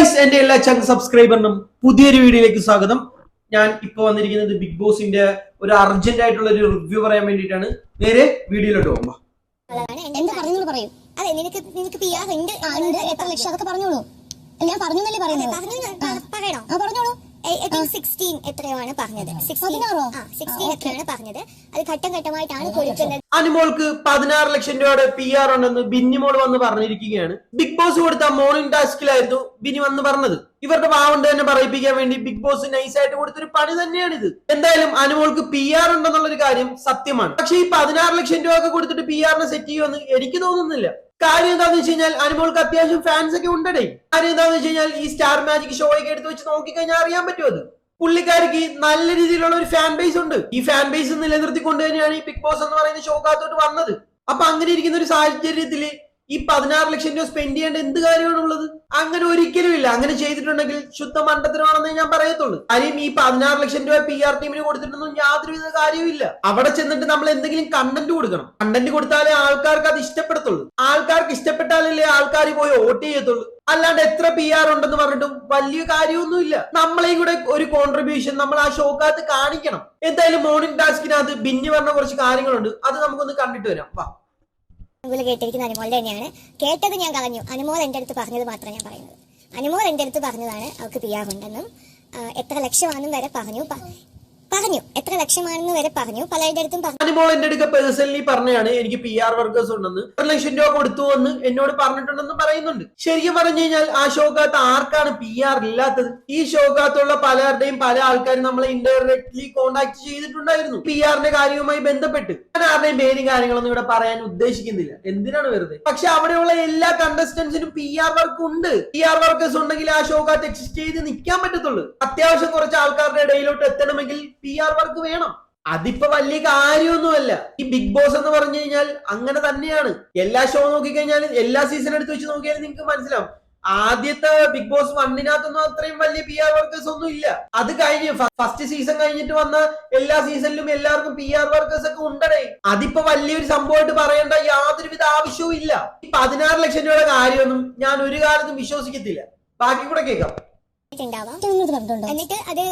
Guys എന്റെ എല്ലാ ചങ്ക് സബ്സ്ക്രൈബറിനും പുതിയൊരു വീഡിയോയിലേക്ക് സ്വാഗതം. ഞാൻ ഇപ്പൊ വന്നിരിക്കുന്നത് ബിഗ് ബോസിന്റെ ഒരു അർജന്റ് ആയിട്ടുള്ള ഒരു റിവ്യൂ പറയാൻ വേണ്ടിയിട്ടാണ്. നേരെ വീഡിയോയിലോട്ട് പോകുമ്പോ എന്ത് പറഞ്ഞു പറയും. അതെ നിനക്ക് നിനക്ക് പി ആർ ഉണ്ട് എത്ര ലക്ഷം? അതൊക്കെ പറഞ്ഞോളൂ. ഞാൻ പറഞ്ഞു എന്നല്ലേ പറയുന്നത് പറഞ്ഞോളൂ. സിക്സ്റ്റീൻ എത്രയാണ് പറഞ്ഞത്? സിക്സ്റ്റീൻ എത്രയാണ് പറഞ്ഞത്? അത് ഘട്ടം ഘട്ടമായിട്ടാണ് കൊടുക്കുന്നത്. അനുമോൾക്ക് പതിനാറ് ലക്ഷം രൂപയുടെ പി ആർ ഉണ്ടെന്ന് ബിന്നിമോൾ വന്ന് പറഞ്ഞിരിക്കുകയാണ്. ബിഗ് ബോസ് കൊടുത്ത മോർണിംഗ് ടാസ്കിലായിരുന്നു ബിനി വന്ന് പറഞ്ഞത്. ഇവരുടെ വാവണ്ട് തന്നെ പറയിപ്പിക്കാൻ വേണ്ടി ബിഗ് ബോസ് നൈസായിട്ട് കൊടുത്തൊരു പണി തന്നെയാണ് ഇത് എന്തായാലും അനുമോൾക്ക് പി ആർ ഉണ്ടെന്നുള്ളൊരു കാര്യം സത്യമാണ്. പക്ഷെ ഈ പതിനാറ് ലക്ഷം രൂപ ഒക്കെ കൊടുത്തിട്ട് പി ആറിനെ സെറ്റ് ചെയ്യുമെന്ന് എനിക്ക് തോന്നുന്നില്ല. കാര്യം എന്താന്ന് വെച്ച് കഴിഞ്ഞാൽ അനുമോൾക്ക് അത്യാവശ്യം ഫാൻസ് ഒക്കെ ഉണ്ടടേ. കാര്യം എന്താന്ന് വെച്ച് കഴിഞ്ഞാൽ ഈ സ്റ്റാർ മാജിക് ഷോ ഒക്കെ എടുത്ത് വെച്ച് നോക്കിക്കഴിഞ്ഞാൽ അറിയാൻ പറ്റും അത്. പുള്ളിക്കാരിക്ക് നല്ല രീതിയിലുള്ള ഒരു ഫാൻ ബേസ് ഉണ്ട്. ഈ ഫാൻ ബേസ് നിലനിർത്തിക്കൊണ്ട് തന്നെയാണ് ഈ ബിഗ് ബോസ് എന്ന് പറയുന്ന ഷോക്കകത്തോട്ട് വന്നത്. അപ്പൊ അങ്ങനെ ഇരിക്കുന്ന ഒരു സാഹചര്യത്തിൽ ഈ പതിനാറ് ലക്ഷം രൂപ സ്പെൻഡ് ചെയ്യേണ്ട എന്ത് കാര്യമാണുള്ളത്? അങ്ങനെ ഒരിക്കലും ഇല്ല. അങ്ങനെ ചെയ്തിട്ടുണ്ടെങ്കിൽ ശുദ്ധ മണ്ഡത്തിനാണെന്ന് ഞാൻ പറയത്തുള്ളൂ. കാര്യം ഈ പതിനാറ് ലക്ഷം രൂപ പി ആർ ടീമിന് കൊടുത്തിട്ടൊന്നും യാതൊരുവിധ കാര്യവുമില്ല. അവിടെ ചെന്നിട്ട് നമ്മൾ എന്തെങ്കിലും കണ്ടന്റ് കൊടുക്കണം. കണ്ടന്റ് കൊടുത്താലേ ആൾക്കാർക്ക് അത് ഇഷ്ടപ്പെടത്തുള്ളൂ. ആൾക്കാർക്ക് ഇഷ്ടപ്പെട്ടാലല്ലേ ആൾക്കാർ പോയി വോട്ട് ചെയ്യത്തുള്ളൂ. അല്ലാണ്ട് എത്ര പി ആർ ഉണ്ടെന്ന് പറഞ്ഞിട്ടും വലിയ കാര്യമൊന്നുമില്ല. നമ്മളെയും കൂടെ ഒരു കോൺട്രിബ്യൂഷൻ നമ്മൾ ആ ഷോക്കകത്ത് കാണിക്കണം. എന്തായാലും മോർണിംഗ് ടാസ്കിനകത്ത് ബിന്നി പറഞ്ഞ കുറച്ച് കാര്യങ്ങളുണ്ട്. അത് നമുക്കൊന്ന് കണ്ടിട്ട് വരാം. വാ. അനുമോൾ കേട്ടിരിക്കുന്ന അനുമോളുടെ തന്നെയാണ്. കേട്ടത് ഞാൻ കളഞ്ഞു. അനുമോൾ എന്റെ അടുത്ത് പറഞ്ഞത് മാത്രമേ ഞാൻ പറയുന്നത്. അനുമോൾ എന്റെ അടുത്ത് പറഞ്ഞതാണ് അവൾക്ക് പി ആർ ഉണ്ടെന്നും എത്ര ലക്ഷമാണെന്നും വരെ പറഞ്ഞു. പറഞ്ഞു. എത്ര ലക്ഷമാണെന്ന് വരെ പറഞ്ഞു. പലരുടെ അടുത്തും പറഞ്ഞു. എന്റെ അടുക്ക പേഴ്സണലി പറഞ്ഞാണ് എനിക്ക് പി ആർ വർക്കേഴ്സ് ഉണ്ടെന്ന്. ഒരു ലക്ഷം രൂപ കൊടുത്തു എന്ന് എന്നോട് പറഞ്ഞിട്ടുണ്ടെന്ന് പറയുന്നുണ്ട്. ശരിക്കും പറഞ്ഞു കഴിഞ്ഞാൽ ആ ഷോക്കകത്ത് ആർക്കാണ് പി ആർ ഇല്ലാത്തത്? ഈ ഷോക്കകത്തുള്ള പലരുടെയും പല ആൾക്കാരും നമ്മളെ ഇൻഡയറക്ട്ലി കോണ്ടാക്ട് ചെയ്തിട്ടുണ്ടായിരുന്നു. പി ആറിന്റെ കാര്യവുമായി ബന്ധപ്പെട്ട്. ഞാൻ ആരുടെയും പേരും കാര്യങ്ങളൊന്നും ഇവിടെ പറയാൻ ഉദ്ദേശിക്കുന്നില്ല. എന്തിനാണ് വെറുതെ? പക്ഷെ അവിടെയുള്ള എല്ലാ കണ്ടസ്റ്റന്റ്സിനും പി ആർ വർക്ക് ഉണ്ട്. പി ആർ വർക്കേഴ്സ് ഉണ്ടെങ്കിൽ ആ ഷോക്കകത്ത് എക്സിസ്റ്റ് ചെയ്ത് നിൽക്കാൻ പറ്റത്തുള്ളൂ. അത്യാവശ്യം കുറച്ച് ആൾക്കാരുടെ ഇടയിലോട്ട് എത്തണമെങ്കിൽ പി ആർ വർക്ക് വേണം. അതിപ്പോ വലിയ കാര്യമൊന്നുമല്ല. ഈ ബിഗ് ബോസ് എന്ന് പറഞ്ഞു കഴിഞ്ഞാൽ അങ്ങനെ തന്നെയാണ്. എല്ലാ ഷോ നോക്കിക്കഴിഞ്ഞാൽ എല്ലാ സീസൺ എടുത്ത് വെച്ച് നോക്കിയാൽ നിങ്ങൾക്ക് മനസ്സിലാവും. ആദ്യത്തെ ബിഗ് ബോസ് വണ്ണിനകത്തൊന്നും അത്രയും വലിയ പി ആർ വർക്കേഴ്സ് ഒന്നും ഇല്ല. അത് കഴിഞ്ഞ് ഫസ്റ്റ് സീസൺ കഴിഞ്ഞിട്ട് വന്ന എല്ലാ സീസണിലും എല്ലാവർക്കും പി ആർ വർക്കേഴ്സ് ഒക്കെ ഉണ്ടടേ. അതിപ്പോ വലിയൊരു സംഭവമായിട്ട് പറയേണ്ട യാതൊരുവിധ ആവശ്യവും ഇല്ല. ഈ പതിനാറ് ലക്ഷം രൂപയുടെ കാര്യമൊന്നും ഞാൻ ഒരു കാലത്തും വിശ്വസിക്കത്തില്ല. ബാക്കി കൂടെ കേൾക്കാം. ഉണ്ടാവാം. എന്നിട്ട് അത്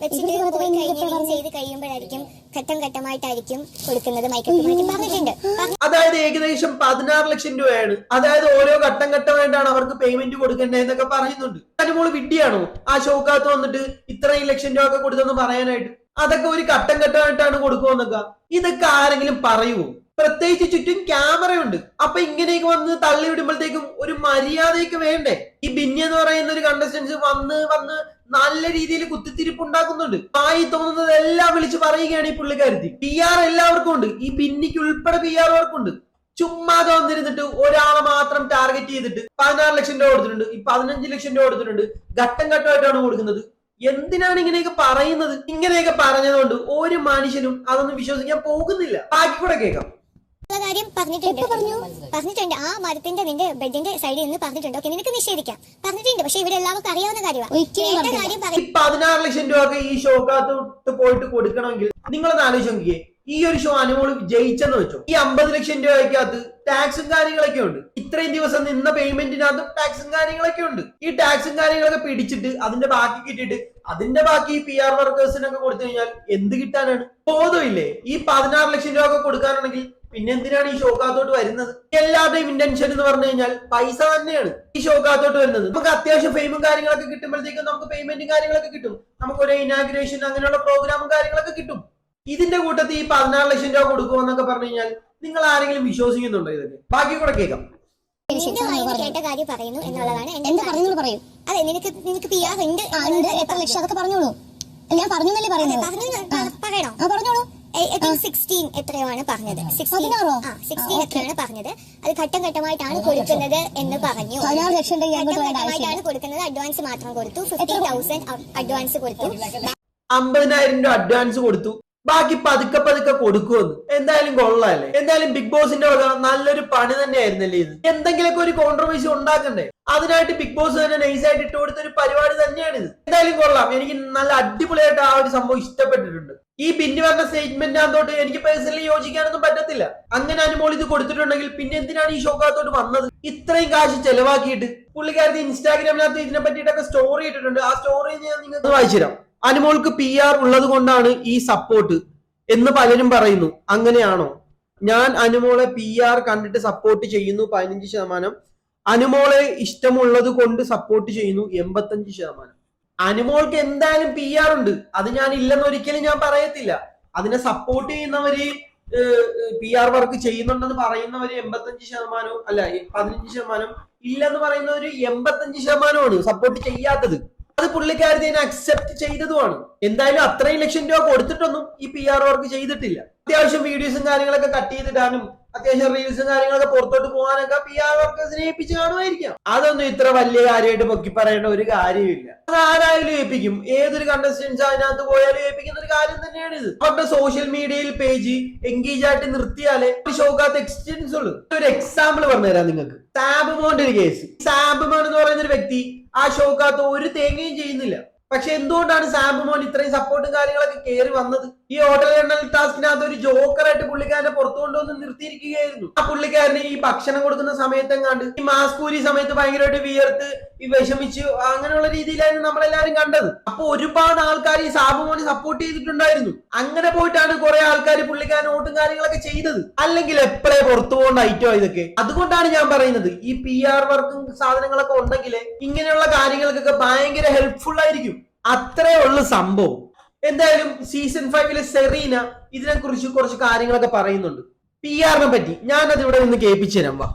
വെച്ചിട്ട് പോയി കഴിഞ്ഞ് ചെയ്ത് കഴിയുമ്പോഴായിരിക്കും ഘട്ടം ഘട്ടമായിട്ടായിരിക്കും കൊടുക്കുന്നത് മാറ്റി പറഞ്ഞിട്ടുണ്ട്. പറഞ്ഞു അതായത് ഏകദേശം പതിനാറ് ലക്ഷം രൂപയാണ്. അതായത് ഓരോ ഘട്ടം ഘട്ടമായിട്ടാണ് അവർക്ക് പേയ്മെന്റ് കൊടുക്കേണ്ടതെന്നൊക്കെ പറയുന്നുണ്ട്. അതിന് മോൾ വിഡിയാണോ ആ ഷോക്കാത്ത് വന്നിട്ട് ഇത്രയും ലക്ഷം രൂപ ഒക്കെ കൊടുത്തെന്ന് പറയാനായിട്ട്. അതൊക്കെ ഒരു ഘട്ടം ഘട്ടമായിട്ടാണ് കൊടുക്കുമെന്നൊക്കെ ഇതൊക്കെ ആരെങ്കിലും പറയുമോ പ്രത്യേകിച്ച് ചുറ്റും ക്യാമറയുണ്ട് അപ്പൊ ഇങ്ങനെയൊക്കെ വന്ന് തള്ളി വിടുമ്പോഴത്തേക്കും ഒരു മര്യാദയൊക്കെ വേണ്ടേ? ഈ ബിന്നി എന്ന് പറയുന്ന ഒരു കണ്ടസ്റ്റൻസ് വന്ന് വന്ന് നല്ല രീതിയിൽ കുത്തിത്തിരിപ്പ് ഉണ്ടാക്കുന്നുണ്ട്. ആയി തോന്നുന്നത് എല്ലാം വിളിച്ച് പറയുകയാണ് ഈ പുള്ളിക്കാരുത്തി. പി ആർ എല്ലാവർക്കും ഉണ്ട്. ഈ ബിന്നിക്ക് ഉൾപ്പെടെ പി ആർ ഉണ്ട് ചുമ്മാതെ വന്നിരുന്നിട്ട് ഒരാളെ മാത്രം ടാർഗറ്റ് ചെയ്തിട്ട് പതിനാറ് ലക്ഷം രൂപ കൊടുത്തിട്ടുണ്ട്. ഈ പതിനഞ്ച് ലക്ഷം രൂപ കൊടുത്തിട്ടുണ്ട്. ഘട്ടം ഘട്ടമായിട്ടാണ് കൊടുക്കുന്നത്. എന്തിനാണ് ഇങ്ങനെയൊക്കെ പറയുന്നത്? ഇങ്ങനെയൊക്കെ പറഞ്ഞതുകൊണ്ട് ഒരു മനുഷ്യനും അതൊന്നും വിശ്വസിക്കാൻ പോകുന്നില്ല. ബാക്കി കൂടെ കേൾക്കാം. കാര്യം പറഞ്ഞിട്ടുണ്ട്. പറഞ്ഞു? പറഞ്ഞിട്ടുണ്ട്. ആ മരത്തിന്റെ നിന്റെ ബെഡിന്റെ സൈഡിൽ നിന്ന് പറഞ്ഞിട്ടുണ്ട്. ഓക്കെ നിനക്ക് നിഷേധിക്കാം. പറഞ്ഞിട്ടുണ്ട്. പക്ഷെ ഇവിടെ എല്ലാവർക്കും അറിയാവുന്ന കാര്യമാണ് പതിനാറ് ലക്ഷം രൂപ ഒക്കെ ഈ ഷോക്കകത്തോട്ട് പോയിട്ട് കൊടുക്കണമെങ്കിൽ നിങ്ങളൊന്ന് ആലോചിച്ച് നോക്കിയേ. ഈ ഒരു ഷോ അനുമോൾ ജയിച്ചെന്ന് വെച്ചോ? ഈ അമ്പത് ലക്ഷം രൂപയ്ക്കകത്ത് ടാക്സും കാര്യങ്ങളൊക്കെ ഉണ്ട് ഇത്രയും ദിവസം നിന്ന പേയ്മെന്റിനകത്തും ടാക്സും കാര്യങ്ങളൊക്കെ ഉണ്ട് ഈ ടാക്സും കാര്യങ്ങളൊക്കെ പിടിച്ചിട്ട് അതിന്റെ ബാക്കി കിട്ടിയിട്ട് അതിന്റെ ബാക്കി പി ആർ വർക്കേഴ്സിനൊക്കെ കൊടുത്തു കഴിഞ്ഞാൽ എന്ത് കിട്ടാനാണ്? ബോധമില്ലേ? ഈ പതിനാറ് ലക്ഷം രൂപ ഒക്കെ കൊടുക്കാനാണെങ്കിൽ പിന്നെ എന്തിനാണ് ഈ ഷോക്കാത്തോട്ട് വരുന്നത്? എല്ലാവരുടെയും ഇന്റൻഷൻ എന്ന് പറഞ്ഞു കഴിഞ്ഞാൽ പൈസ തന്നെയാണ് ഈ ഷോക്കാത്തോട്ട് വരുന്നത്. നമുക്ക് അത്യാവശ്യം ഫെയിമും കാര്യങ്ങളൊക്കെ കിട്ടുമ്പോഴത്തേക്കും നമുക്ക് പേയ്മെന്റും കാര്യങ്ങളൊക്കെ കിട്ടും. നമുക്ക് ഒരു ഇനാഗ്രേഷൻ അങ്ങനെയുള്ള പ്രോഗ്രാമും കാര്യങ്ങളൊക്കെ കിട്ടും. ഇതിന്റെ കൂട്ടത്തിൽ ഈ പതിനാറ് ലക്ഷം രൂപ കൊടുക്കുമെന്നൊക്കെ പറഞ്ഞു കഴിഞ്ഞാൽ നിങ്ങൾ ആരെങ്കിലും വിശ്വസിക്കുന്നുണ്ടോ ഇതൊക്കെ? ബാക്കി കൂടെ കേൾക്കാം. കേട്ട കാര്യം പറയുന്നു എന്നുള്ളതാണ് എന്റെ. അതെ നിനക്ക് നിനക്ക് ഉണ്ട് എത്ര ലക്ഷം അതൊക്കെ പറഞ്ഞോളൂ. ഞാൻ പറഞ്ഞു എന്നല്ലേ പറയുന്നത്? പറഞ്ഞു ആ. പറയണോ? പറഞ്ഞോളൂ. സിക്സ്റ്റീൻ എത്രയാണ് പറഞ്ഞത്? 16 ആ സിക്സ്റ്റീൻ ആ, okay. എത്രയാണ് പറഞ്ഞത്? അത് ഘട്ടം ഘട്ടമായിട്ടാണ് കൊടുക്കുന്നത് എന്ന് പറഞ്ഞു. ഘട്ടമായിട്ടാണ് കൊടുക്കുന്നത്. അഡ്വാൻസ് മാത്രം കൊടുത്തു. ഫിഫ്റ്റി തൗസൻഡ് അഡ്വാൻസ് കൊടുത്തു? അമ്പതിനായിരം രൂപ അഡ്വാൻസ് കൊടുത്തു. ബാക്കി പതുക്കെ പതുക്കെ കൊടുക്കുമെന്ന്. എന്തായാലും കൊള്ളാല്ലേ? എന്തായാലും ബിഗ് ബോസിന്റെ വക നല്ലൊരു പണി തന്നെയായിരുന്നല്ലേ ഇത്? എന്തെങ്കിലുമൊക്കെ ഒരു കോൺട്രവേഴ്സി ഉണ്ടാക്കണ്ടേ? അതിനായിട്ട് ബിഗ് ബോസ് തന്നെ നൈസായിട്ട് ഇട്ട് കൊടുത്ത ഒരു പരിപാടി തന്നെയാണ് ഇത് എന്തായാലും കൊള്ളാം. എനിക്ക് നല്ല അടിപൊളിയായിട്ട് ആ ഒരു സംഭവം ഇഷ്ടപ്പെട്ടിട്ടുണ്ട്. ഈ ബിന്നി പറഞ്ഞ സ്റ്റേറ്റ്മെന്റിനകത്തോട്ട് എനിക്ക് പേഴ്സണലി യോജിക്കാനൊന്നും പറ്റത്തില്ല. അങ്ങനെ അനുമോൾ ഇത് കൊടുത്തിട്ടുണ്ടെങ്കിൽ പിന്നെ എന്തിനാണ് ഈ ഷോക്കകത്തോട്ട് വന്നത്? ഇത്രയും കാശ് ചെലവാക്കിയിട്ട് പുള്ളിക്കാരത്തി ഇൻസ്റ്റാഗ്രാമിനകത്ത് ഇതിനെ പറ്റിയിട്ടൊക്കെ സ്റ്റോറി ഇട്ടിട്ടുണ്ട്. ആ സ്റ്റോറി ഞാൻ നിങ്ങൾക്ക് വായിച്ചു തരാം. അനുമോൾക്ക് പി ആർ ഉള്ളത് കൊണ്ടാണ് ഈ സപ്പോർട്ട് എന്ന് പലരും പറയുന്നു. അങ്ങനെയാണോ? ഞാൻ അനുമോളെ പി ആർ കണ്ടിട്ട് സപ്പോർട്ട് ചെയ്യുന്നു പതിനഞ്ച് ശതമാനം. അനുമോളെ ഇഷ്ടമുള്ളത് കൊണ്ട് സപ്പോർട്ട് ചെയ്യുന്നു എൺപത്തഞ്ച് ശതമാനം. അനുമോൾക്ക് എന്തായാലും പി ആർ ഉണ്ട്. അത് ഞാൻ ഇല്ലെന്ന് ഒരിക്കലും ഞാൻ പറയത്തില്ല. അതിനെ സപ്പോർട്ട് ചെയ്യുന്നവര് പി ആർ വർക്ക് ചെയ്യുന്നുണ്ടെന്ന് പറയുന്നവര് എൺപത്തഞ്ച് ശതമാനവും അല്ല പതിനഞ്ച് ശതമാനം ഇല്ലെന്ന് പറയുന്നവര് എൺപത്തഞ്ച് ശതമാനമാണ് സപ്പോർട്ട് ചെയ്യാത്തത്. അത് പുള്ളിക്കാരത്തി അക്സെപ്റ്റ് ചെയ്തതുമാണ്. എന്തായാലും അത്രയും ലക്ഷം രൂപ കൊടുത്തിട്ടൊന്നും ഈ പി ആർ വർക്ക് ചെയ്തിട്ടില്ല. അത്യാവശ്യം വീഡിയോസും കാര്യങ്ങളൊക്കെ കട്ട് ചെയ്തിടാനും അത്യാവശ്യം റീൽസും കാര്യങ്ങളൊക്കെ പുറത്തോട്ട് പോകാനൊക്കെ പി ആർ വർക്കേഴ്സിനെ ഏൽപ്പിച്ച് കാണുമായിരിക്കാം. അതൊന്നും ഇത്ര വലിയ കാര്യമായിട്ട് പൊക്കി പറയേണ്ട ഒരു കാര്യമില്ല. അത് ആരായാലും ഏൽപ്പിക്കും. ഏതൊരു കണ്ടസ്റ്റൻസ് അതിനകത്ത് പോയാലും ഏൽപ്പിക്കുന്ന ഒരു കാര്യം തന്നെയാണ് ഇത് അവരുടെ സോഷ്യൽ മീഡിയയിൽ പേജ് എൻഗേജ് ആയിട്ട് നിർത്തിയാലേ ഒരു ഷോക്കകത്ത് എക്സ്റ്റൻസ് ഉള്ളൂ. ഒരു എക്സാമ്പിൾ പറഞ്ഞുതരാം നിങ്ങൾക്ക്. സാബുമോന്റെ ഒരു കേസ് സാബുമോൻ എന്ന് പറയുന്ന ഒരു വ്യക്തി ആ ഷോക്കകത്ത് ഒരു തേങ്ങയും ചെയ്യുന്നില്ല. പക്ഷെ എന്തുകൊണ്ടാണ് സാമ്പുമോൻ ഇത്രയും സപ്പോർട്ടും കാര്യങ്ങളൊക്കെ കയറി വന്നത്? ഈ ഹോട്ടൽ എണ്ണൽ ടാസ്കിനകത്ത് ഒരു ജോക്കറായിട്ട് പുള്ളിക്കാരനെ പുറത്തു കൊണ്ടുവന്ന് നിർത്തിയിരിക്കുകയായിരുന്നു. ആ പുള്ളിക്കാരന് ഈ ഭക്ഷണം കൊടുക്കുന്ന സമയത്തെങ്ങാണ്ട് ഈ മാസ്കൂരി സമയത്ത് ഭയങ്കരമായിട്ട് വിയർത്ത് ഈ വിഷമിച്ച് അങ്ങനെയുള്ള രീതിയിലായിരുന്നു നമ്മളെല്ലാരും കണ്ടത്. അപ്പൊ ഒരുപാട് ആൾക്കാർ ഈ സാബുമോനെ സപ്പോർട്ട് ചെയ്തിട്ടുണ്ടായിരുന്നു. അങ്ങനെ പോയിട്ടാണ് കുറെ ആൾക്കാർ പുള്ളിക്കാരൻ ഓട്ടും കാര്യങ്ങളൊക്കെ ചെയ്തത്. അല്ലെങ്കിൽ എപ്പോഴേ പുറത്തു പോകേണ്ട ഐറ്റോ ഇതൊക്കെ. അതുകൊണ്ടാണ് ഞാൻ പറയുന്നത് ഈ പി ആർ വർക്കും സാധനങ്ങളൊക്കെ ഉണ്ടെങ്കിൽ ഇങ്ങനെയുള്ള കാര്യങ്ങൾക്കൊക്കെ ഭയങ്കര ഹെൽപ്ഫുൾ ആയിരിക്കും. അത്രേ ഉള്ളു സംഭവം. എന്തായാലും സീസൺ ഫൈവിലെ സെറീന ഇതിനെ കുറിച്ച് കാര്യങ്ങളൊക്കെ പറയുന്നുണ്ട്. പി ആറിനെ പറ്റി. ഞാൻ അതിവിടെ നിന്ന് കേൾപ്പിച്ചു തരാം. വാ.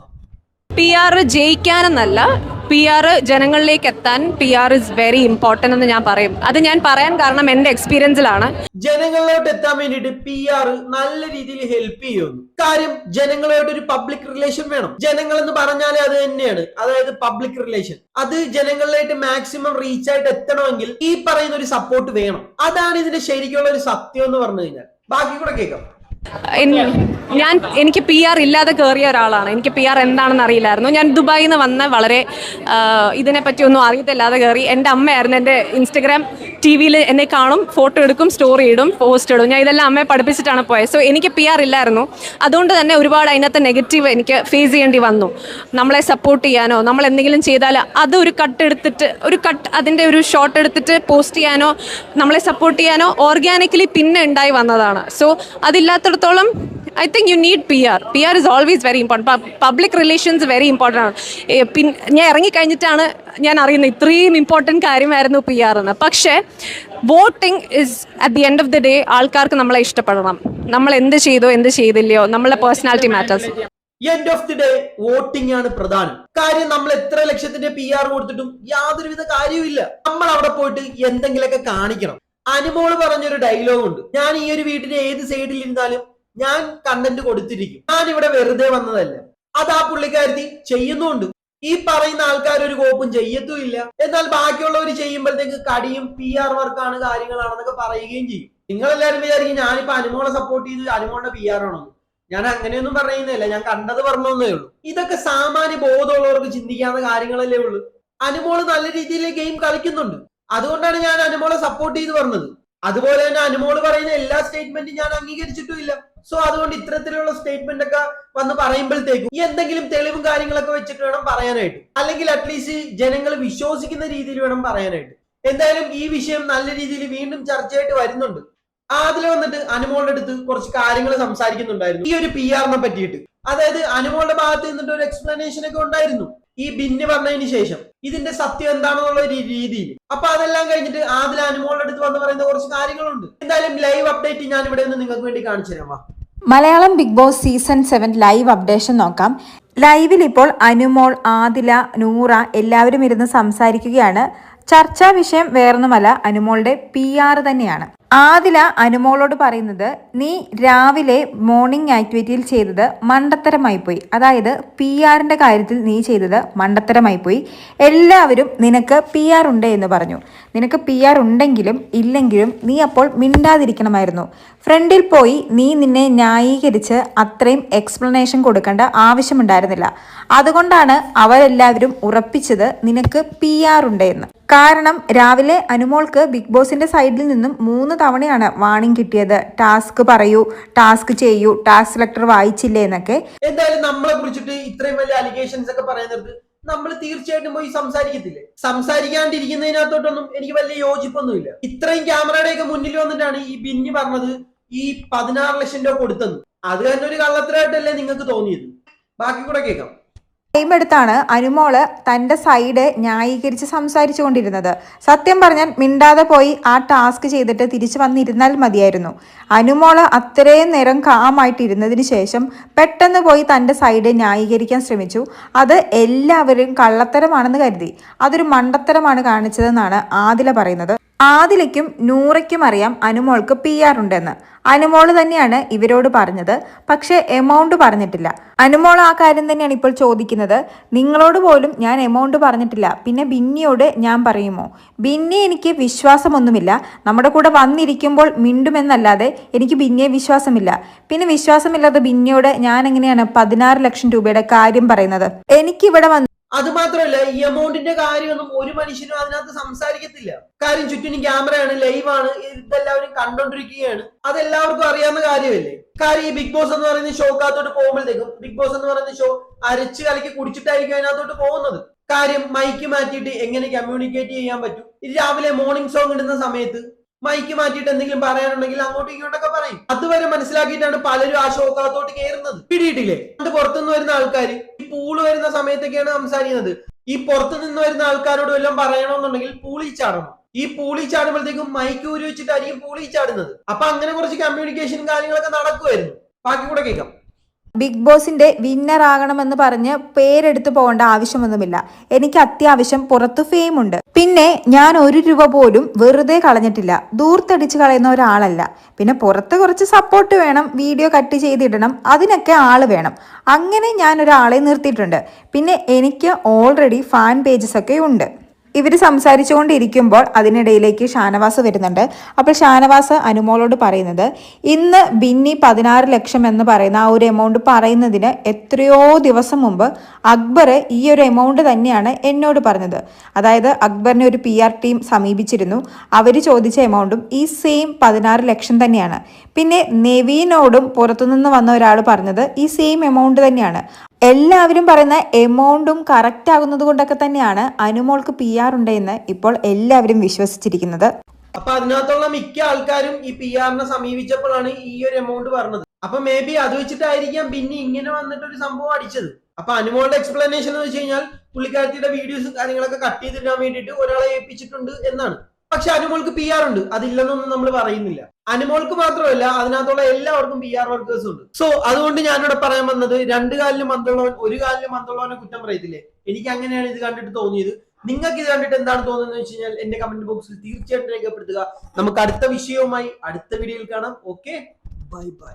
പി ആർ ജയിക്കാനെന്നല്ല പി ആർ ജനങ്ങളിലേക്ക് എത്താൻ P R is very important എന്ന് ഞാൻ പറയും. അത് ഞാൻ പറയാൻ കാരണം എന്റെ എക്സ്പീരിയൻസിലാണ് ജനങ്ങളിലോട്ട് എത്താൻ വേണ്ടിയിട്ട് പി ആർ നല്ല രീതിയിൽ ഹെൽപ്പ് ചെയ്യുന്നു. കാര്യം ജനങ്ങളുമായിട്ട് ഒരു പബ്ലിക് റിലേഷൻ വേണം. ജനങ്ങൾ എന്ന് പറഞ്ഞാലേ അത് തന്നെയാണ്. അതായത് പബ്ലിക് റിലേഷൻ അത് ജനങ്ങളിലായിട്ട് മാക്സിമം റീച്ച് ആയിട്ട് എത്തണമെങ്കിൽ ഈ പറയുന്ന ഒരു സപ്പോർട്ട് വേണം. അതാണ് ഇതിന്റെ ശരിക്കുള്ള ഒരു സത്യം എന്ന് പറഞ്ഞു കഴിഞ്ഞാൽ. ബാക്കി കൂടെ കേൾക്കാം. ഞാൻ എനിക്ക് പി ആർ ഇല്ലാതെ കയറിയ ഒരാളാണ്. എനിക്ക് പി ആർ എന്താണെന്ന് അറിയില്ലായിരുന്നു. ഞാൻ ദുബായിൽ നിന്ന് വന്ന വളരെ ഇതിനെപ്പറ്റി ഒന്നും അറിയത്തില്ലാതെ കയറി എന്റെ അമ്മയായിരുന്നു എന്റെ ഇൻസ്റ്റഗ്രാം ടി വിയിൽ എന്നെ കാണും ഫോട്ടോ എടുക്കും സ്റ്റോറി ഇടും പോസ്റ്റ് ഇടും. ഞാൻ ഇതെല്ലാം അമ്മയെ പഠിപ്പിച്ചിട്ടാണ് പോയത്. സോ എനിക്ക് പി ആർ ഇല്ലായിരുന്നു. അതുകൊണ്ട് തന്നെ ഒരുപാട് അതിനകത്ത് നെഗറ്റീവ് എനിക്ക് ഫേസ് ചെയ്യേണ്ടി വന്നു. നമ്മളെ സപ്പോർട്ട് ചെയ്യാനോ നമ്മൾ എന്തെങ്കിലും ചെയ്താൽ അത് ഒരു കട്ട് എടുത്തിട്ട് ഒരു കട്ട് അതിന്റെ ഒരു ഷോട്ട് എടുത്തിട്ട് പോസ്റ്റ് ചെയ്യാനോ നമ്മളെ സപ്പോർട്ട് ചെയ്യാനോ ഓർഗാനിക്കലി പിന്നെ ഉണ്ടായി വന്നതാണ്. So അതില്ലാത്തിടത്തോളം I think you need P R P R is always very important public relations very important ആണ്. പിന്നെ ഞാൻ ഇറങ്ങിക്കഴിഞ്ഞിട്ടാണ് ഞാൻ അറിയുന്നത് ഇത്രയും ഇമ്പോർട്ടന്റ് കാര്യമായിരുന്നു പി ആർ എന്ന്. പക്ഷേ voting is at the end of the day ആൾക്കാർക്ക് നമ്മളെ ഇഷ്ടപ്പെടണം. നമ്മൾ എന്ത് ചെയ്തോ എന്ത് ചെയ്തില്ലയോ നമ്മളെ personality matters end of the day voting ആണ് പ്രധാനം. കാര്യം നമ്മൾ എത്ര ലക്ഷത്തിന്റെ പി ആർ കൊടുത്തിട്ടും യാതൊരുവിധ കാര്യവുമില്ല. നമ്മൾ അവിടെ പോയിട്ട് എന്തെങ്കിലുമൊക്കെ കാണിക്കണം. അനുമോൾ പറഞ്ഞൊരു ഡയലോഗ് ഉണ്ട്. ഞാൻ ഈ ഒരു വീട്ടിന്റെ ഏത് സൈഡിൽ ഇരുന്നാലും ഞാൻ കണ്ടന്റ് കൊടുത്തിരിക്കും. ഞാൻ ഇവിടെ വെറുതെ വന്നതല്ല. അത് ആ പുള്ളിക്കാരത്തി ചെയ്യുന്നുണ്ട്. ഈ പറയുന്ന ആൾക്കാർ ഒരു കോപ്പും ചെയ്യത്തുമില്ല. എന്നാൽ ബാക്കിയുള്ളവർ ചെയ്യുമ്പോഴത്തേക്ക് കടിയും പി ആർ വർക്കാണ് കാര്യങ്ങളാണെന്നൊക്കെ പറയുകയും ചെയ്യും. നിങ്ങൾ എല്ലാവരും വിചാരിക്കും ഞാനിപ്പോ അനുമോളെ സപ്പോർട്ട് ചെയ്ത് അനുമോളുടെ പി ആർ ആണെന്ന്. ഞാൻ അങ്ങനെയൊന്നും പറയുന്നില്ല ഞാൻ കണ്ടത് പറഞ്ഞേ ഉള്ളൂ. ഇതൊക്കെ സാമാന്യ ബോധമുള്ളവർക്ക് ചിന്തിക്കാവുന്ന കാര്യങ്ങളല്ലേ ഉള്ളൂ. അനുമോൾ നല്ല രീതിയിൽ ഗെയിം കളിക്കുന്നുണ്ട്. അതുകൊണ്ടാണ് ഞാൻ അനുമോളെ സപ്പോർട്ട് ചെയ്ത് പറഞ്ഞത്. അതുപോലെ തന്നെ അനുമോൾ പറയുന്ന എല്ലാ സ്റ്റേറ്റ്മെന്റും ഞാൻ അംഗീകരിച്ചിട്ടുമില്ല സോ അതുകൊണ്ട് ഇത്തരത്തിലുള്ള സ്റ്റേറ്റ്മെന്റ് ഒക്കെ വന്ന് പറയുമ്പോഴത്തേക്കും ഈ എന്തെങ്കിലും തെളിവും കാര്യങ്ങളൊക്കെ വെച്ചിട്ട് വേണം പറയാനായിട്ട്. അല്ലെങ്കിൽ അറ്റ്ലീസ്റ്റ് ജനങ്ങൾ വിശ്വസിക്കുന്ന രീതിയിൽ വേണം പറയാനായിട്ട്. എന്തായാലും ഈ വിഷയം നല്ല രീതിയിൽ വീണ്ടും ചർച്ചയായിട്ട് വരുന്നുണ്ട്. അതിൽ വന്നിട്ട് അനുമോളുടെ അടുത്ത് കുറച്ച് കാര്യങ്ങൾ സംസാരിക്കുന്നുണ്ടായിരുന്നു. ഈ ഒരു പി ആറിനെ പറ്റിയിട്ട്. അതായത് അനുമോളുടെ ഭാഗത്ത് നിന്നിട്ട് ഒരു എക്സ്പ്ലനേഷൻ ഒക്കെ ഉണ്ടായിരുന്നു. ഈ ബിന്ന് പറഞ്ഞതിന് ശേഷം ഇതിന്റെ സത്യം എന്താണെന്നുള്ള ഒരു രീതിയിൽ. അപ്പൊ അതെല്ലാം കഴിഞ്ഞിട്ട് ആദിൽ അനുമോളുടെ അടുത്ത് വന്ന് പറയുന്ന കുറച്ച് കാര്യങ്ങളുണ്ട്. എന്തായാലും ലൈവ് അപ്ഡേറ്റ് ഞാൻ ഇവിടെ നിന്ന് നിങ്ങൾക്ക് വേണ്ടി കാണിച്ചു തരാം. Malayalam Bigg Boss season seven live updation നോക്കാം. ലൈവിൽ ഇപ്പോൾ അനുമോൾ ആദില നൂറ എല്ലാവരും ഇരുന്ന് സംസാരിക്കുകയാണ്. ചർച്ചാ വിഷയം വേറൊന്നുമല്ല അനുമോളുടെ പി ആർ തന്നെയാണ്. ആദില അനുമോളോട് പറയുന്നത് നീ രാവിലെ മോർണിംഗ് ആക്ടിവിറ്റിയിൽ ചെയ്തത് മണ്ടത്തരമായി പോയി അതായത് പി ആറിന്റെ കാര്യത്തിൽ നീ ചെയ്തത് മണ്ടത്തരമായി പോയി എല്ലാവരും നിനക്ക് പി ആർ ഉണ്ട് എന്ന് പറഞ്ഞു. നിനക്ക് പി ആർ ഉണ്ടെങ്കിലും ഇല്ലെങ്കിലും നീ അപ്പോൾ മിണ്ടാതിരിക്കണമായിരുന്നു. ഫ്രണ്ടിൽ പോയി നീ നിന്നെ ന്യായീകരിച്ച് അത്രയും എക്സ്പ്ലനേഷൻ കൊടുക്കേണ്ട ആവശ്യമുണ്ടായിരുന്നില്ല. അതുകൊണ്ടാണ് അവരെല്ലാവരും ഉറപ്പിച്ചത് നിനക്ക് പി ആർ ഉണ്ട് എന്ന്. കാരണം രാവിലെ അനുമോൾക്ക് ബിഗ് ബോസിന്റെ സൈഡിൽ നിന്നും മൂന്ന് തവണയാണ് വാണിംഗ് കിട്ടിയത്. ടാസ്ക് പറയൂ ടാസ്ക് ചെയ്യൂ ടാസ്ക് ലെറ്റർ വായിച്ചില്ലേ എന്നൊക്കെ. എന്തായാലും നമ്മളെ കുറിച്ചിട്ട് ഇത്രയും വലിയ അലിഗേഷൻസ് ഒക്കെ പറയുന്നത് നമ്മൾ തീർച്ചയായിട്ടും പോയി സംസാരിക്കത്തില്ലേ? സംസാരിക്കാണ്ടിരിക്കുന്നതിനകത്തോട്ടൊന്നും എനിക്ക് വലിയ യോജിപ്പൊന്നുമില്ല. ഇത്രയും ക്യാമറയുടെ ഒക്കെ മുന്നിൽ വന്നിട്ടാണ് ഈ ബിന്നി പറഞ്ഞത് ഈ പതിനാറ് ലക്ഷം രൂപ കൊടുത്തത്. അത് തന്നെ ഒരു കള്ളത്തരായിട്ടല്ലേ നിങ്ങൾക്ക് തോന്നിയത്. ബാക്കി കൂടെ കേൾക്കാം. ടൈം എടുത്താണ് അനുമോൾ തന്റെ സൈഡ് ന്യായീകരിച്ച് സംസാരിച്ചു കൊണ്ടിരുന്നത്. സത്യം പറഞ്ഞാൽ മിണ്ടാതെ പോയി ആ ടാസ്ക് ചെയ്തിട്ട് തിരിച്ചു വന്നിരുന്നാൽ മതിയായിരുന്നു. അനുമോൾ അത്രയും നേരം കാമായിട്ടിരുന്നതിന് ശേഷം പെട്ടെന്ന് പോയി തന്റെ സൈഡ് ന്യായീകരിക്കാൻ ശ്രമിച്ചു. അത് എല്ലാവരും കള്ളത്തരമാണെന്ന് കരുതി. അതൊരു മണ്ടത്തരമാണ് കാണിച്ചതെന്നാണ് ആദില പറയുന്നത്. ആദിലയ്ക്കും നൂറയ്ക്കും അറിയാം അനുമോൾക്ക് പി ആർ ഉണ്ടെന്ന്. അനുമോൾ തന്നെയാണ് ഇവരോട് പറഞ്ഞത്. പക്ഷേ എമൗണ്ട് പറഞ്ഞിട്ടില്ല. അനുമോൾ ആ കാര്യം തന്നെയാണ് ഇപ്പോൾ ചോദിക്കുന്നത്. നിങ്ങളോട് പോലും ഞാൻ എമൗണ്ട് പറഞ്ഞിട്ടില്ല. പിന്നെ ബിന്നിയോട് ഞാൻ പറയുമോ? ബിന്നി എനിക്ക് വിശ്വാസമൊന്നുമില്ല. നമ്മുടെ കൂടെ വന്നിരിക്കുമ്പോൾ മിണ്ടുമെന്നല്ലാതെ എനിക്ക് ബിന്നിയെ വിശ്വാസമില്ല. പിന്നെ വിശ്വാസമില്ലാത്ത ബിന്നിയോട് ഞാൻ എങ്ങനെയാണ് പതിനാറ് ലക്ഷം രൂപയുടെ കാര്യം പറയുന്നത്? എനിക്കിവിടെ വന്ന് അത് മാത്രമല്ല ഈ എമൗണ്ടിന്റെ കാര്യമൊന്നും ഒരു മനുഷ്യനും അതിനകത്ത് സംസാരിക്കത്തില്ല. കാര്യം ചുറ്റിനും ക്യാമറയാണ് ലൈവാണ് ഇതെല്ലാവരും കണ്ടോണ്ടിരിക്കുകയാണ്. അതെല്ലാവർക്കും അറിയാവുന്ന കാര്യമല്ലേ? കാര്യം ഈ ബിഗ് ബോസ് എന്ന് പറയുന്ന ഷോക്കകത്തോട്ട് പോകുമ്പോഴത്തേക്കും ബിഗ് ബോസ് എന്ന് പറയുന്ന ഷോ അരച്ച് കലക്കി കുടിച്ചിട്ടായിരിക്കും അതിനകത്തോട്ട് പോകുന്നത്. കാര്യം മൈക്ക് മാറ്റിയിട്ട് എങ്ങനെ കമ്മ്യൂണിക്കേറ്റ് ചെയ്യാൻ പറ്റും? രാവിലെ മോർണിംഗ് സോങ് ഇടുന്ന സമയത്ത് മൈക്ക് മാറ്റിയിട്ട് എന്തെങ്കിലും പറയാനുണ്ടെങ്കിൽ അങ്ങോട്ടും ഇങ്ങോട്ടൊക്കെ പറയും. അതുവരെ മനസ്സിലാക്കിയിട്ടാണ് പലരും ആ ഷോക്കകത്തോട്ട് കയറുന്നത്. പിടിയിട്ടില്ലേ? അത് പുറത്തുനിന്ന് വരുന്ന ആൾക്കാർ ഈ പൂൾ വരുന്ന സമയത്തൊക്കെയാണ് സംസാരിക്കുന്നത്. ഈ പുറത്തു നിന്ന് വരുന്ന ആൾക്കാരോട് വല്ലതും പറയണമെന്നുണ്ടെങ്കിൽ പൂളി ചാടണം. ഈ പൂളി ചാടുമ്പോഴത്തേക്കും മൈക്ക് ഊരി വെച്ചിട്ടായിരിക്കും പൂളി ചാടുന്നത്. അപ്പൊ അങ്ങനെ കുറച്ച് കമ്മ്യൂണിക്കേഷൻ കാര്യങ്ങളൊക്കെ നടക്കുമായിരുന്നു ബാക്കി കൂടെ കേൾക്കാം. ബിഗ് ബോസിന്റെ വിന്നർ ആകണമെന്ന് പറഞ്ഞ് പേരെടുത്തു പോകേണ്ട ആവശ്യമൊന്നുമില്ല. എനിക്ക് അത്യാവശ്യം പുറത്ത് ഫെയിം ഉണ്ട്. പിന്നെ ഞാൻ ഒരു രൂപ പോലും വെറുതെ കളഞ്ഞിട്ടില്ല. ദൂർത്തടിച്ച് കളയുന്ന ഒരാളല്ല. പിന്നെ പുറത്ത് കുറച്ച് സപ്പോർട്ട് വേണം വീഡിയോ കട്ട് ചെയ്തിടണം അതിനൊക്കെ ആൾ വേണം. അങ്ങനെ ഞാൻ ഒരാളെ നിർത്തിയിട്ടുണ്ട്. പിന്നെ എനിക്ക് ഓൾറെഡി ഫാൻ പേജസ് ഒക്കെ ഉണ്ട്. ഇവർ സംസാരിച്ചുകൊണ്ടിരിക്കുമ്പോൾ അതിനിടയിലേക്ക് ഷാനവാസ് വരുന്നുണ്ട്. അപ്പോൾ ഷാനവാസ് അനുമോളോട് പറയുന്നത് ഇന്ന് ബിന്നി പതിനാറ് ലക്ഷം എന്ന് പറയുന്ന ആ ഒരു എമൗണ്ട് പറയുന്നതിന് എത്രയോ ദിവസം മുമ്പ് അക്ബർ ഈ ഒരു എമൗണ്ട് തന്നെയാണ് എന്നോട് പറഞ്ഞത്. അതായത് അക്ബറിനെ ഒരു പി ആർ ടീം സമീപിച്ചിരുന്നു. അവർ ചോദിച്ച എമൗണ്ടും ഈ സെയിം പതിനാറ് ലക്ഷം തന്നെയാണ്. പിന്നെ നെവീനോടും പുറത്തുനിന്ന് വന്ന ഒരാൾ പറഞ്ഞത് ഈ സെയിം എമൗണ്ട് തന്നെയാണ്. എല്ലാവരും പറയുന്ന എമൗണ്ടും കറക്റ്റ് ആകുന്നത് കൊണ്ടൊക്കെ തന്നെയാണ് അനുമോൾക്ക് പി ആർ ഉണ്ടെന്ന് ഇപ്പോൾ എല്ലാവരും വിശ്വസിച്ചിരിക്കുന്നത്. അപ്പൊ അതിനകത്തുള്ള മിക്ക ആൾക്കാരും ഈ പി ആറിനെ സമീപിച്ചപ്പോഴാണ് ഈ ഒരു എമൗണ്ട് പറഞ്ഞത്. അപ്പൊ മേ ബി അത് വെച്ചിട്ടായിരിക്കാം പിന്നെ ഇങ്ങനെ വന്നിട്ട് ഒരു സംഭവം അടിച്ചത്. അപ്പൊ അനുമോളുടെ എക്സ്പ്ലനേഷൻ എന്ന് വെച്ച് കഴിഞ്ഞാൽ പുള്ളിക്കാരത്തിയുടെ വീഡിയോസും കാര്യങ്ങളൊക്കെ കട്ട് ചെയ്തിടാൻ വേണ്ടിയിട്ട് ഒരാളെ ഏൽപ്പിച്ചിട്ടുണ്ട് എന്നാണ്. പക്ഷെ അനുമോൾക്ക് പി ആർ ഉണ്ട്. അതില്ലെന്നൊന്നും നമ്മൾ പറയുന്നില്ല. അനുമോൾക്ക് മാത്രമല്ല അതിനകത്തുള്ള എല്ലാവർക്കും പി ആർ വർക്കേഴ്സ് ഉണ്ട്. സോ അതുകൊണ്ട് ഞാനിവിടെ പറയാൻ വന്നത് രണ്ട് കാലിലും മന്ത്രുള്ളവൻ ഒരു കാലിലും മന്ത്രുള്ളവനെ കുറ്റം പറയത്തില്ലേ? എനിക്ക് അങ്ങനെയാണ് ഇത് കണ്ടിട്ട് തോന്നിയത്. നിങ്ങൾക്ക് ഇത് കണ്ടിട്ട് എന്താണ് തോന്നുന്നത് വെച്ച് കഴിഞ്ഞാൽ എന്റെ കമന്റ് ബോക്സിൽ തീർച്ചയായിട്ടും രേഖപ്പെടുത്തുക. നമുക്ക് അടുത്ത വിഷയവുമായി അടുത്ത വീഡിയോയിൽ കാണാം. Okay bye bye